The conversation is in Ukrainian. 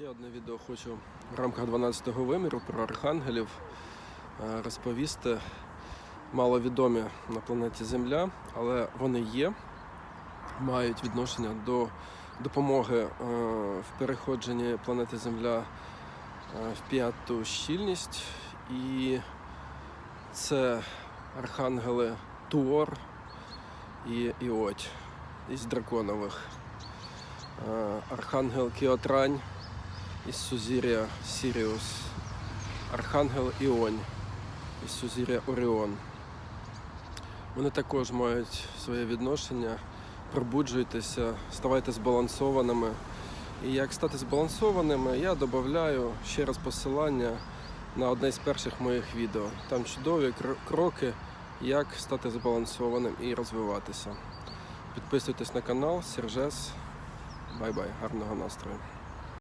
Ще одне відео хочу в рамках 12-го виміру про архангелів е, розповісти. Маловідомі на планеті Земля, але вони є, мають відношення до допомоги е, в переходженні планети Земля е, в п'яту щільність. І це архангели Туор і Іоть із драконових. Архангел Кіотрань із Сузір'я Сіріус, Архангел Іонь із Сузір'я Оріон. Вони також мають своє відношення. Пробуджуйтеся, ставайте збалансованими. І як стати збалансованими, я додаю ще раз посилання на одне з перших моїх відео. Там чудові кроки, як стати збалансованим і розвиватися. Підписуйтесь на канал, Сержес. Бай-бай, гарного настрою.